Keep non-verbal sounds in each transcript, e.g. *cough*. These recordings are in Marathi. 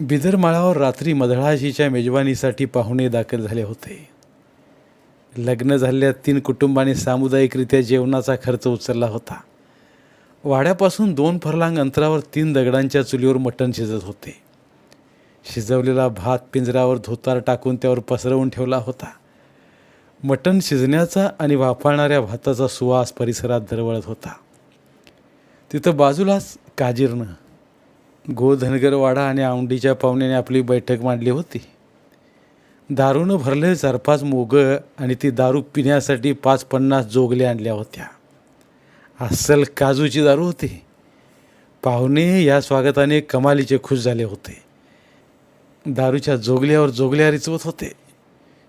बिदरमाळावर रात्री मधळाशीच्या मेजवानीसाठी पाहुणे दाखल झाले होते. लग्न झालेल्या तीन कुटुंबांनी सामुदायिकरित्या जेवणाचा खर्च उचलला होता. वाड्यापासून दोन फरलांग अंतरावर तीन दगडांच्या चुलीवर मटण शिजत होते. शिजवलेला भात पिंजरावर धोतार टाकून त्यावर पसरवून ठेवला होता. मटण शिजण्याचा आणि वाफाळणाऱ्या भाताचा सुवास परिसरात दरवळत होता. तिथं बाजूलाच काजीरनं गोधनगरवाडा आणि औंडीच्या पाहुण्याने आपली बैठक मांडली होती. दारूनं भरले चार पाच मोगं आणि ती दारू पिण्यासाठी पाच पन्नास जोगल्या आणल्या होत्या. अस्सल काजूची दारू होती. पाहुणे या स्वागताने कमालीचे खुश झाले होते. दारूच्या जोगल्यावर जोगल्या रिचवत होते.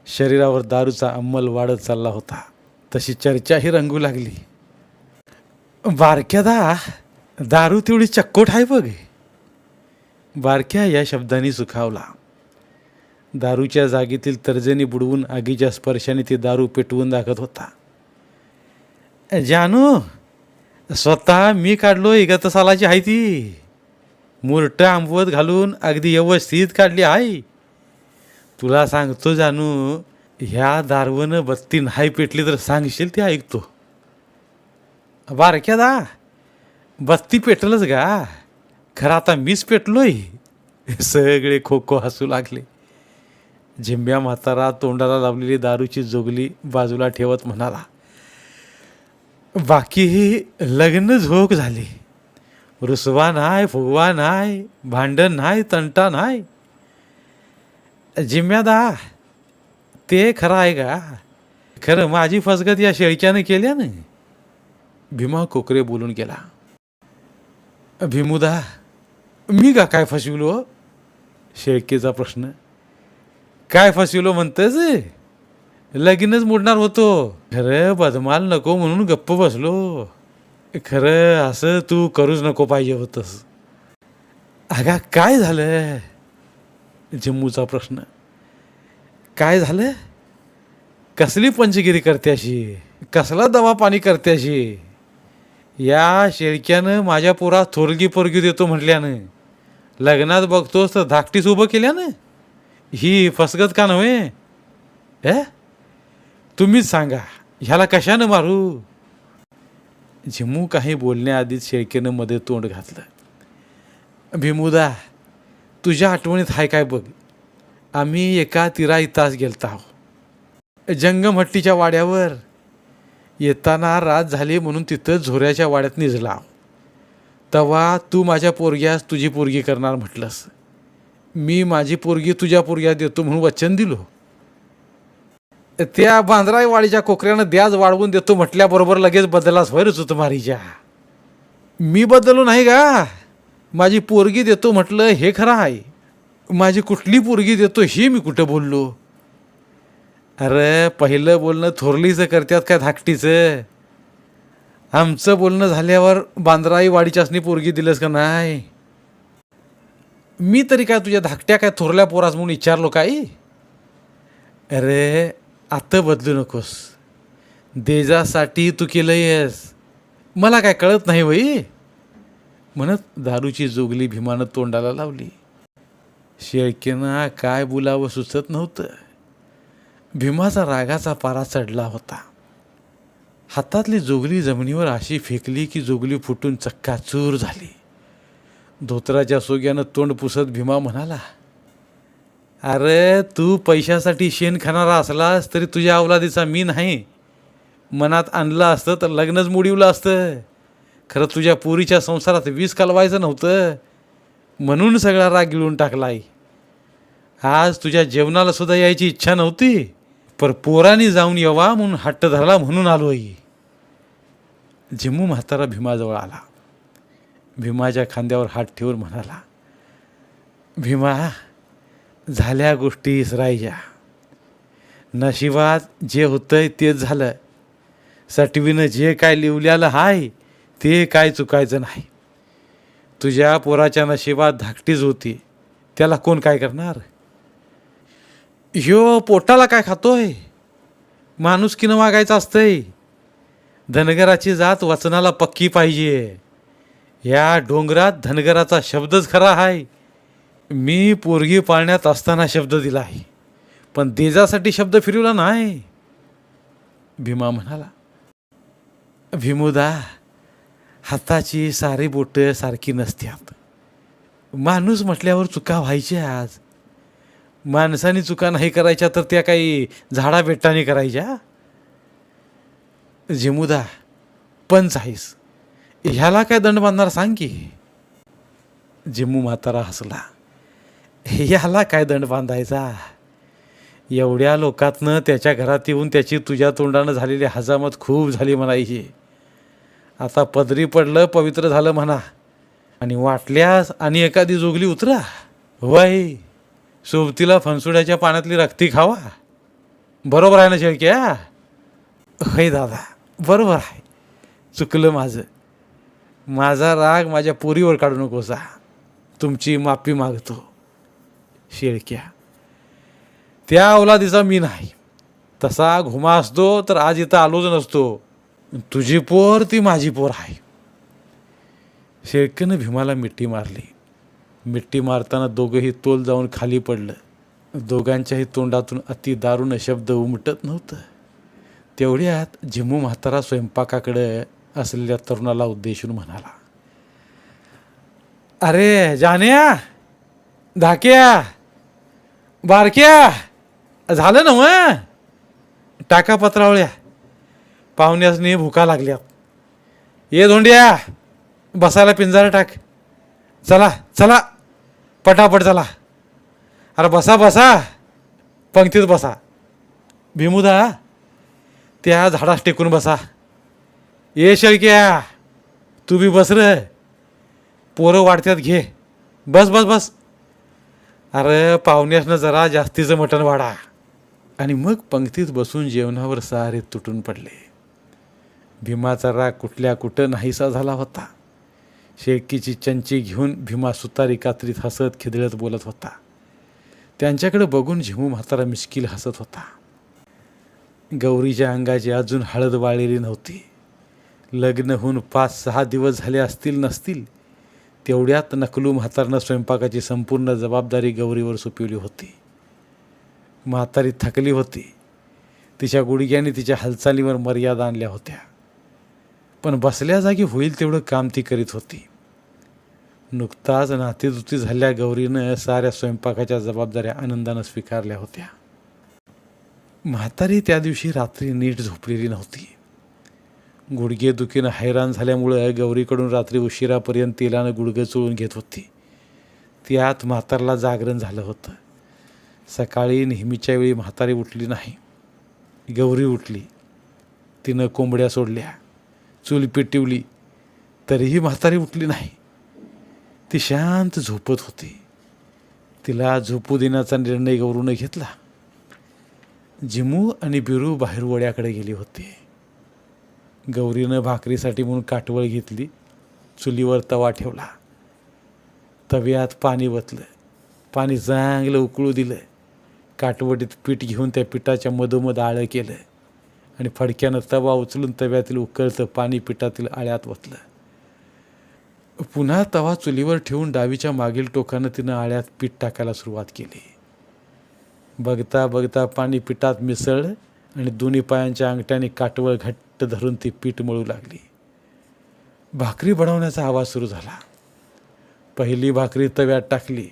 शरीरावर दारूचा अंमल वाढत चालला होता. तशी चर्चाही रंगू लागली. बारक्यादा दारू तेवढी चक्कोट आहे बघ. बारक्या या शब्दाने सुखावला. दारूच्या जागेतील तर्जनी बुडवून आगीच्या स्पर्शाने ती दारू पेटवून दाखत होता. जानू स्वतः मी काढलो एका सालाची आहे ती. मुरट आंबवत घालून अगदी व्यवस्थित काढली आहे तुला सांगतो जानू ह्या दारवनं बत्ती नाही पेटली तर सांगशील ते ऐकतो. बारक्या दा बत्ती पेटलंच का खरं आता मीच पेटलोय. सगळे खो खो हसू लागले. झिंब्या म्हातारा तोंडाला लावलेली दारूची जोगली बाजूला ठेवत म्हणाला बाकी लग्न झोक झाली. रुसवा नाही फुगवा नाही भांडण नाही तंटा नाही. जिम्यादा ते खरं आहे का? खरं माझी फसगत या शेळक्यानं केल्या ना भीमा कोकरे बोलून गेला भीमुदा मी का काय फसविलो? शेळकेचा प्रश्न. काय फसविलो म्हणतच लगीनच मोडणार होतो. खरं बदमाल नको म्हणून गप्प बसलो. खरं असं तू करूच नको पाहिजे होतंस. अगा काय झालं? जम्मूचा प्रश्न. काय झालं? कसली पंचगिरी करत्याशी कसला दवा पाणी करत्याशी या शेळक्यानं माझ्या पुरा थोरगी पोरगी देतो म्हटल्यानं लग्नात बघतोस तर धाकटीच उभं केल्यानं? ही फसगत का नव्हे? हे? तुम्हीच सांगा ह्याला कशानं मारू? झिमू काही बोलण्याआधीच शेळकेनं मध्ये तोंड घातलं. भीमुदा तुझ्या आठवणीत हाय काय बघ. आम्ही एका तिराई तास गेलता आहो. जंगमहट्टीच्या वाड्यावर. येताना रात झाली म्हणून तिथं झोऱ्याच्या वाड्यात निजला तेव्हा तू माझ्या पोरग्यास तुझी पोरगी करणार म्हटलंस. मी माझी पोरगी तुझ्या पोरग्या देतो म्हणून वचन दिलो. त्या बांद्रायवाडीच्या कोकऱ्यानं द्याज वाढवून देतो म्हटल्याबरोबर लगेच बदलास होय होतं मारीच्या. मी बदललो नाही का? माझी पोरगी देतो म्हटलं हे खरं आहे. माझी कुठली पोरगी देतो हे मी कुठं बोललो? अरे पहिलं बोलणं थोरलीचं करतात काय धाकटीचं? आमचं बोलणं झाल्यावर बांद्राई वाडीच्यासनी पोरगी दिलंस का नाही? मी तरी काय तुझ्या धाकट्या काय थोरल्या पोरास म्हणून विचारलो काही अरे आत्ता बदलू नकोस. देजासाठी तू केलं येस मला काय कळत नाही वई. म्हणत दारूची जोगली भीमानं तोंडाला लावली. शेळकेनं काय बोलावं सुचत नव्हतं. भीमाचा रागाचा पारा चढला होता. हातातली जोगली जमिनीवर अशी फेकली की जोगली फुटून चक्काचूर झाली. धोत्राच्या सोग्यानं तोंड पुसत भीमा म्हणाला अरे तू पैशासाठी शेण खाणारा असलास तरी तुझ्या अवलादीचा मी नाही मनात आणलं असतं तर लग्नच मोडिवलं असतं. खरं तुझ्या पुरीच्या संसारात वीज कालवायचं नव्हतं. म्हणून सगळा राग गिळून टाकलाय. आज तुझ्या जेवणाला सुद्धा यायची इच्छा नव्हती पर पोरांनी जाऊन यावा म्हणून हट्ट धरला म्हणून आलो आई झिमू म्हातारा भीमाजवळ आला. भीमाच्या खांद्यावर हात ठेवून म्हणाला भीमा झाल्या गोष्टी इसरायच्या नशिबात जे होतंय तेच झालं. सटवीनं जे काय लिवल्यालं हाय ते काय चुकायचं नाही. तुझ्या पोराच्या नशिबात धाकटीच होती त्याला कोण काय करणार? ह्यो पोटाला काय खातोय? माणुसकीनं वागायचं असतंय. धनगराची जात वचनाला पक्की पाहिजे. या डोंगरात धनगराचा शब्दच खरा आहे मी पोरगी पाळण्यात असताना शब्द दिला आहे. पण देजासाठी शब्द फिरवला नाही. भीमा म्हणाला भीमुदा हाताची सारी बोटं सारखी नसत्यात. माणूस म्हटल्यावर चुका व्हायच्याच माणसाने चुका नाही करायच्या तर त्या काही झाडा बेट्टाने करायच्या? झिमुदा पंच आहेस ह्याला काय दंड बांधणार सांग की? जिमू म्हातारा हसला. ह्याला काय दंड बांधायचा? एवढ्या लोकातनं त्याच्या घरात येऊन त्याची तुझ्या तोंडानं झालेली हजामत खूप झाली म्हणायची आता पदरी पडलं पवित्र झालं म्हणा. आणि वाटल्यास आणि एखादी जोगली उतरा. वय सोबतीला फणसुड्याच्या पाण्यातली रक्ती खावा. बरोबर आहे ना शेळक्या हय दादा. बरोबर आहे. चुकलं माझं. माझा राग माझ्या पोरीवर काढू नकोसा तुमची माफी मागतो. शेळक्या. त्या अवलादीचा मी नाही. तसा घुमा असतो तर आज इथं आलोच नसतो. तुझी पोर ती माझी पोर आहे. शेळकेनं भीमाला मिठी मारली. मिठी मारताना दोघंही तोल जाऊन खाली पडलं. दोघांच्याही तोंडातून अति दारुण शब्द उमटत नव्हतं. तेवढ्यात झिमू म्हातारा स्वयंपाकाकडे असलेल्या तरुणाला उद्देशून म्हणाला अरे जाण्या धाक्या बारक्या झालं ना मग टाका पत्रावळ्या. पाहुण्यासनी भुका लागल्यात. ये धोंड्या बसायला पिंजारा टाक. चला चला पटापट चला. अरे बसा बसा पंक्तीत बसा. भीमुदा त्या झाडास टेकून बसा. ये शेळक्या तू बी बस र. पोरं वाढत्यात घे. बस बस बस. अरे पाहुण्यासनं जरा जास्तीचं मटण वाढा. आणि मग पंक्तीत बसून जेवणावर सारे तुटून पडले. भीमाचा राग कुठल्या कुठं नाहीसा झाला होता. शेळकीची चंची घेऊन भीमा सुतारी कात्रीत हसत खिदळत बोलत होता. त्यांच्याकडे बघून झिमू म्हातारा मिश्किल हसत होता. गौरीच्या अंगाची अजून हळद वाळलेली नव्हती. लग्न होऊन पाच सहा दिवस झाले असतील नसतील तेवढ्यात नकलू म्हातारनं स्वयंपाकाची संपूर्ण जबाबदारी गौरीवर सोपवली होती. म्हातारी थकली होती. तिच्या गुडघ्याने तिच्या हालचालीवर मर्यादा आणल्या होत्या. पण बसल्या जागी होईल तेवढं काम ती करीत होती. नुकताच नातीदुती झाल्या गौरीनं साऱ्या स्वयंपाकाच्या जबाबदाऱ्या आनंदानं स्वीकारल्या होत्या. म्हातारी त्या दिवशी रात्री नीट झोपलेली नव्हती. गुडघे दुखीनं हैराण झाल्यामुळं गौरीकडून रात्री उशिरापर्यंत तेलानं गुडघं चोळून घेत होती. त्यात म्हातारला जागरण झालं होतं. सकाळी नेहमीच्या वेळी म्हातारी उठली नाही. गौरी उठली. तिनं कोंबड्या सोडल्या. चूल पेटिवली. तरीही म्हातारी उठली नाही. ती शांत झोपत होती. तिला झोपू देण्याचा निर्णय गौरूनं घेतला. जिमू आणि बिरू बाहेर वड्याकडे गेली होती. गौरीनं भाकरीसाठी म्हणून काटवळ घेतली चुलीवर तवा ठेवला. तव्यात पाणी वतलं पाणी चांगलं उकळू दिलं. काटवटीत पीठ घेऊन त्या पिठाच्या मधोमध आळं केलं आणि फडक्यानं तवा उचलून तव्यातील उकळतं पाणी पिठातील आळ्यात वतलं. पुन्हा तवा चुलीवर ठेवून डावीच्या मागील टोकानं तिनं आळ्यात पीठ टाकायला सुरुवात केली. बघता बघता पाणी पिठात मिसळलं आणि दोन्ही पायांच्या अंगठ्याने काटवळ घट्ट धरून ती पीठ मळू लागली. भाकरी बनवण्याचा आवाज सुरू झाला. पहिली भाकरी तव्यात टाकली.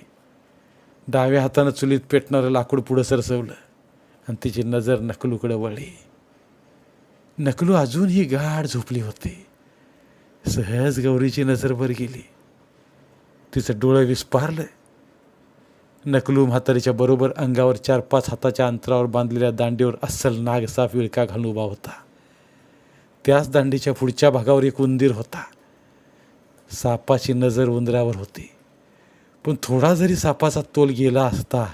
डाव्या हातानं चुलीत पेटणारं लाकूड पुढं सरसवलं आणि तिची नजर नकलूकडे वळली. नकलू अजूनही गाढ झोपली होती. सहज गौरीची नजर वर गेली. तिचं डोळं विस्पारलं. नकलू म्हातारीच्या बरोबर अंगावर चार पाच हाताच्या अंतरावर बांधलेल्या दांडीवर अस्सल नाग साफ विळका घालून उभा होता. त्याच दांडीच्या पुढच्या भागावर एक उंदीर होता. सापाची नजर उंदरावर होती. पण थोडा जरी सापाचा तोल गेला असता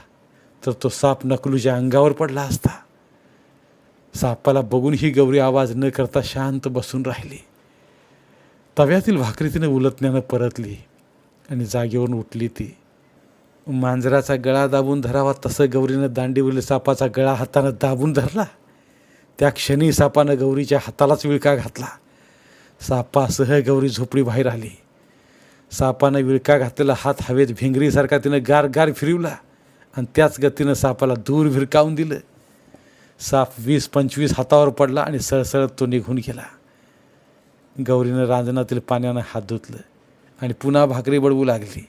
तर तो साप नकलूच्या अंगावर पडला असता. सापाला बघून ही गौरी आवाज न करता शांत बसून राहिली. तव्यातील भाकरी तिने उलटण्यानं परतली आणि जागेवरून उठली ती. मांजराचा गळा दाबून धरावा तसं गौरीनं दांडीवरील सापाचा गळा हातानं दाबून धरला. त्या क्षणी सापानं गौरीच्या हातालाच विळका घातला. सापासह गौरी झोपडी बाहेर आली. सापानं विळका घातलेला हात हवेत भिंगरीसारखा तिनं गार गार फिरवला आणि त्याच गतीनं सापाला दूर भिरकावून दिलं. साप वीस पंचवीस हातावर पडला आणि सळसळत तो निघून गेला. गौरीनं रांजणातील पाण्यानं हात धुतलं आणि पुन्हा भाकरी बडवू लागली.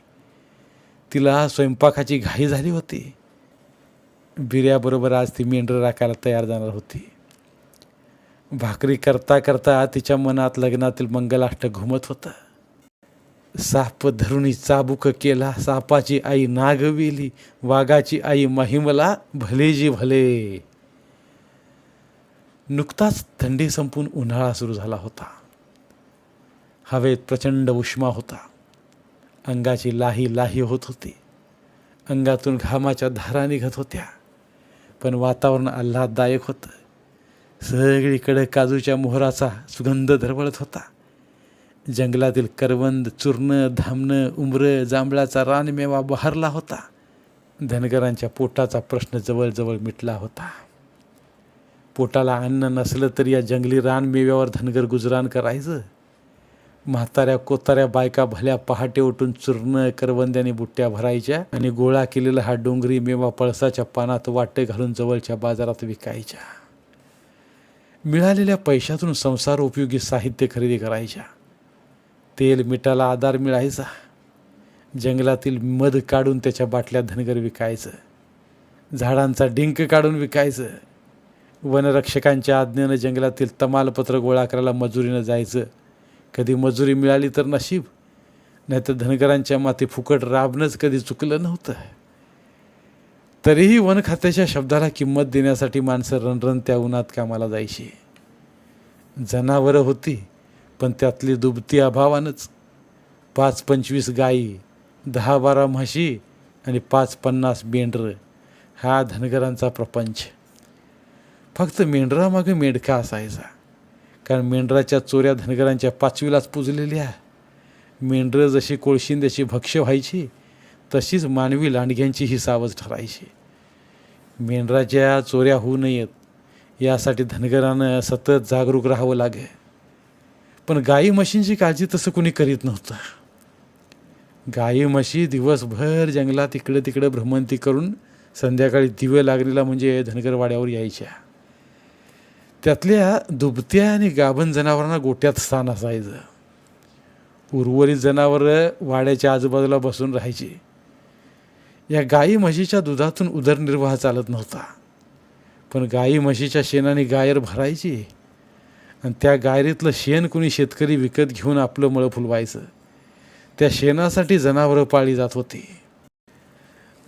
तिला स्वयंपाकाची घाई झाली होती. बिर्याबरोबर आज ती मेंढरं राखायला तयार जाणार होती. भाकरी करता करता तिच्या मनात लग्नातील मंगलाष्ट घुमत होतं. साप धरुणी चाबुक केला सापाची आई नागविली वाघाची आई महिमला भले जी भले. नुकताच थंडी संपून उन्हाळा सुरू झाला होता. हवेत प्रचंड उष्मा होता. अंगाची लाही लाही होत होती. अंगातून घामाच्या धारा निघत होत्या. पण वातावरण आल्हाददायक होतं. सगळीकडे काजूच्या मोहराचा सुगंध धरवळत होता. जंगलातील करवंद चूर्ण धामणं उंबरं जांभळाचा रानमेवा बहरला होता. धनगरांच्या पोटाचा प्रश्न जवळजवळ मिटला होता. पोटाला अन्न नसलं तरी या जंगली रानमेव्यावर धनगर गुजरान करायचं? म्हाताऱ्या कोताऱ्या बायका भल्या पहाटे उठून चूर्ण करवंद्याने बुट्ट्या भरायच्या आणि गोळा केलेला हा डोंगरी मेवा पळसाच्या पानात वाटे घालून जवळच्या बाजारात विकायच्या. मिळालेल्या पैशातून संसार उपयोगी साहित्य खरेदी करायच्या. तेल मिठाला आधार मिळायचा. जंगलातील मध काढून त्याच्या बाटल्या धनगर विकायचं. झाडांचा डिंक काढून विकायचं. वनरक्षकांच्या आज्ञेनं जंगलातील तमालपत्र गोळा करायला मजुरीनं जायचं. कधी मजुरी मिळाली तर नशीब. नाहीतर धनगरांच्या माती फुकट राबणंच कधी चुकलं नव्हतं. तरीही वन खात्याच्या शब्दाला किंमत देण्यासाठी माणसं रणरण त्या उन्हात कामाला जायची. जनावरं होती पण त्यातली दुबती अभावानंच. पाच पंचवीस गायी दहा बारा म्हशी आणि पाच पन्नास मेंढरं. हा धनगरांचा प्रपंच. फक्त मेंढरामागे मेंढका असायचा. कारण मेंढराच्या चोऱ्या धनगरांच्या पाचवीलाच पुजलेल्या मेंढरं जशी कोळशिंद्याची भक्ष व्हायची तशीच मानवी लांडग्यांची ही सावज ठरायची. मेंढराच्या चोऱ्या होऊ नयेत. यासाठी धनगरानं सतत जागरूक राहावं लागे. पण गाई म्हशींची काळजी तसं कुणी करीत नव्हतं. गाई म्हशी दिवसभर जंगलात इकडं तिकडं भ्रमंती करून संध्याकाळी दिवे लागलेला म्हणजे धनगरवाड्यावर यायच्या. त्यातल्या दुबत्या आणि गाभण जनावरांना गोट्यात स्थान असायचं. उर्वरित जनावरं वाड्याच्या आजूबाजूला बसून राहायची. या गाई म्हशीच्या दुधातून उदरनिर्वाह चालत नव्हता. पण गाई म्हशीच्या शेणाने गायर भरायची आणि त्या गायरीतलं शेण कुणी शेतकरी विकत घेऊन आपलं मळं फुलवायचं त्या शेणासाठी जनावरं पाळली जात होती.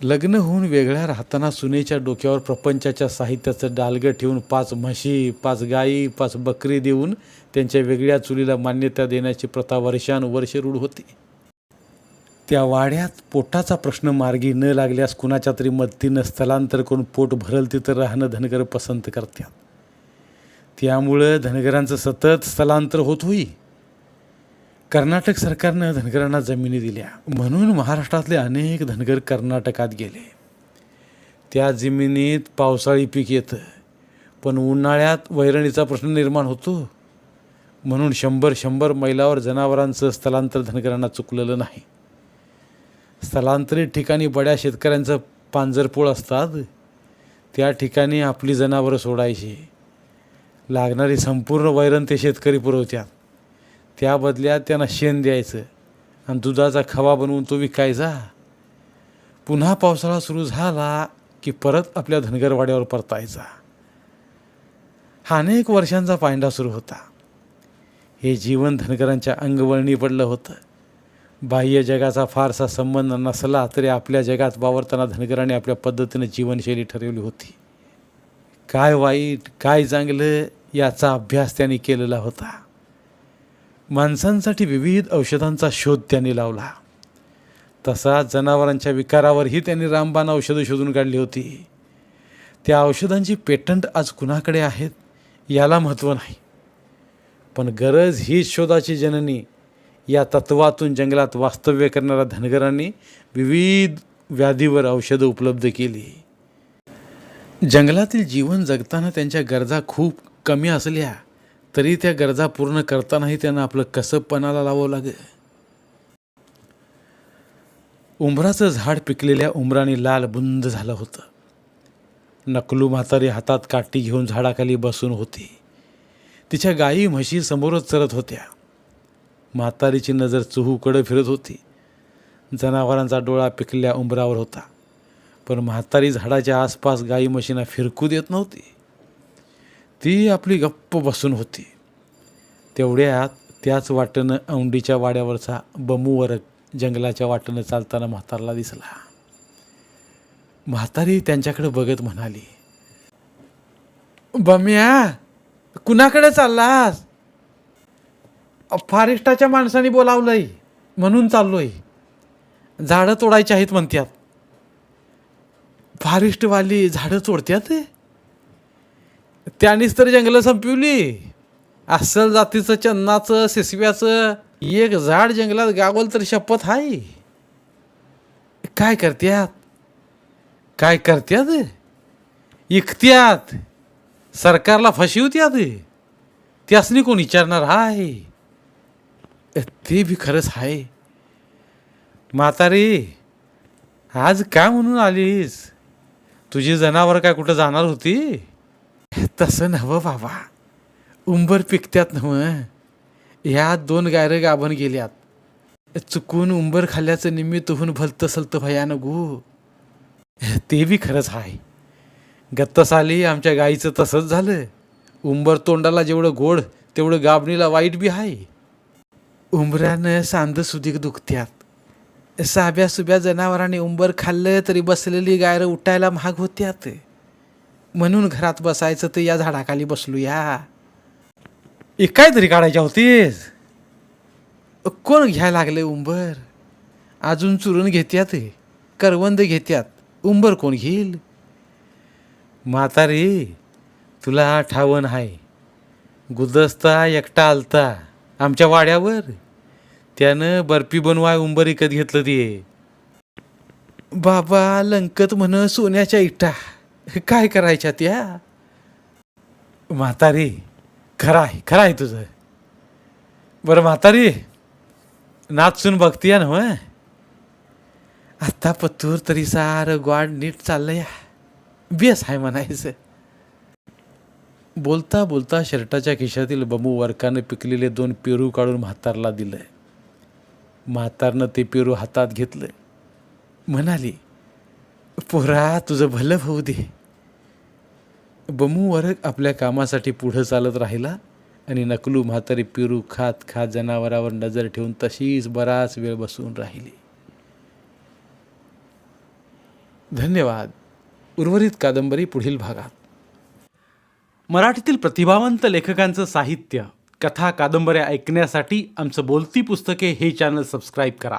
लग्न होऊन वेगळ्या राहताना सुनेच्या डोक्यावर प्रपंचाच्या साहित्याचं डालगं ठेवून पाच म्हशी पाच गायी पाच बकरी देऊन त्यांच्या वेगळ्या चुलीला मान्यता देण्याची प्रथा वर्षानुवर्षे रूढ होती. त्या वाड्यात पोटाचा प्रश्न मार्गी न लागल्यास कुणाच्या तरी मदतीनं स्थलांतर करून पोट भरल तिथं राहणं धनगर पसंत करतात त्यामुळं धनगरांचं सतत स्थलांतर होत होई. कर्नाटक सरकारनं धनगरांना जमिनी दिल्या. म्हणून महाराष्ट्रातले अनेक धनगर कर्नाटकात गेले. त्या जमिनीत पावसाळी पीक येतं. पण उन्हाळ्यात वैरणीचा प्रश्न निर्माण होतो. म्हणून शंभर शंभर मैलावर जनावरांचं स्थलांतर धनगरांना चुकलेलं नाही. स्थलांतरित ठिकाणी बड्या शेतकऱ्यांचं पांजरपोळ असतात. त्या ठिकाणी आपली जनावरं सोडायची. लागणारी संपूर्ण वैरण ते शेतकरी पुरवत्यात. त्या बदल्यात त्यांना शेण द्यायचं. आणि दुधाचा खवा बनवून तो विकायचा. पुन्हा पावसाळा सुरू झाला की परत आपल्या धनगरवाड्यावर परतायचा. हा अनेक वर्षांचा पायंडा सुरू होता. हे जीवन धनगरांच्या अंगवळणी पडलं होतं. बाह्य जगाचा फारसा संबंध नसला तरी आपल्या जगात वावरताना धनगरांनी आपल्या पद्धतीनं जीवनशैली ठरवली होती. काय वाईट काय चांगलं याचा अभ्यास त्यांनी केलेला होता. माणसांसाठी विविध औषधांचा शोध त्यांनी लावला. तसा जनावरांच्या विकारावरही त्यांनी रामबाण औषधं शोधून काढली होती. त्या औषधांची पेटंट आज कुणाकडे आहेत याला महत्त्व नाही. पण गरज ही शोधाची जननी या तत्वातून जंगलात वास्तव्य करणाऱ्या धनगरांनी विविध व्याधीवर औषधं उपलब्ध केली. जंगलातील जीवन जगताना त्यांच्या गरजा खूप कमी असल्या तरी त्या गरजा पूर्ण करतानाही त्यांना आपलं कसं पणाला लावावं लागे उंबराचं झाड पिकलेल्या उंबराने लाल बुंद झालं होतं. नकलू म्हातारी हातात काठी घेऊन झाडाखाली बसून होती. तिच्या गायी म्हशी समोरच चरत होत्या. म्हातारीची नजर चुहूकडे फिरत होती. जनावरांचा डोळा पिकल्या उंबरावर होता. पण म्हातारी झाडाच्या आसपास गाई म्हशींना फिरकू देत नव्हती. ती आपली गप्प बसून होती. तेवढ्यात त्याच वाटेनं औंडीच्या वाड्यावरचा बमूवर जंगलाच्या वाटेनं चालताना म्हातारला दिसला. म्हातारी त्यांच्याकडे बघत म्हणाली बम्या कुणाकडे चाललास? अ, फॉरेस्टाच्या माणसाने बोलावलंय म्हणून चाललोय. झाडं तोडायची आहेत म्हणत्यात. फॉरेस्टवाली झाडं तोडत्यात? त्यानेच तर जंगलं संपवली. अस्सल जातीचं चन्नाचं सिसव्याचं एक झाड जंगलात गावल तर शपथ आहे काय करत्यात? काय करत्यात? इकत्यात. सरकारला फसवत्यात. त्यासनी कोण विचारणार आहे ते बी खरंच आहे म्हातारी आज काय म्हणून आलीस? तुझी जनावर काय कुठं जाणार होती? *laughs* तसं नवं बाबा. उंबर पिकत्यात नवं ह्या दोन गायरं गाभण गेल्यात. चुकून उंबर खाल्ल्याचं निमित्त होऊन भलतं सलतं भयानं गो. ते बी खरंच आहे गत्त साली आमच्या गाईचं तसंच झालं. उंबर तोंडाला जेवढं गोड तेवढं गाबणीला वाईट बी आहे उंबरानं सांद सुदीक दुखत्यात. साब्या सुब्या जनावरांनी उंबर खाल्लं तरी बसलेली गायरं उठायला महाग होत्यात. म्हणून घरात बसायचं तर या झाडाखाली बसलो या ए काय तरी काढायच्या होतीस? कोण घ्यायला लागले उंबर? अजून चुरून घेत्यात करवंद घेत्यात. उंबर कोण घेईल? म्हातारी तुला ठावण आहे. गुदस्ता एकटा आलता आमच्या वाड्यावर. त्यानं बर्फी बनवाय उंबर विकत घेतलं ते. बाबा लंकत म्हण सोन्याच्या इटा. *laughs* काय करायच्या त्या? म्हातारी खरं आहे खरं आहे तुझं. बरं म्हातारी नाचून बघतीया ना मग आत्ता पत्तूर तरी सारं ग्वाड नीट चाललं या बेस आहे म्हणायचं. बोलता बोलता शर्टाच्या खिशातील बमू वरकानं पिकलेले दोन पेरू काढून म्हातारला दिलं. म्हातारनं ते पेरू हातात घेतलं. म्हणाली पोरा तुझं भलं होऊ दे. बमू आपल्या कामासाठी पुढं चालत राहिला आणि नकलू म्हातारी पिरू खात खात जनावरावर नजर ठेवून तशीच बराच वेळ बसून राहिली. धन्यवाद. उर्वरित कादंबरी पुढील भागात. मराठीतील प्रतिभावंत लेखकांचं साहित्य कथा कादंबऱ्या ऐकण्यासाठी आमचं बोलती पुस्तके हे चॅनल सबस्क्राईब करा.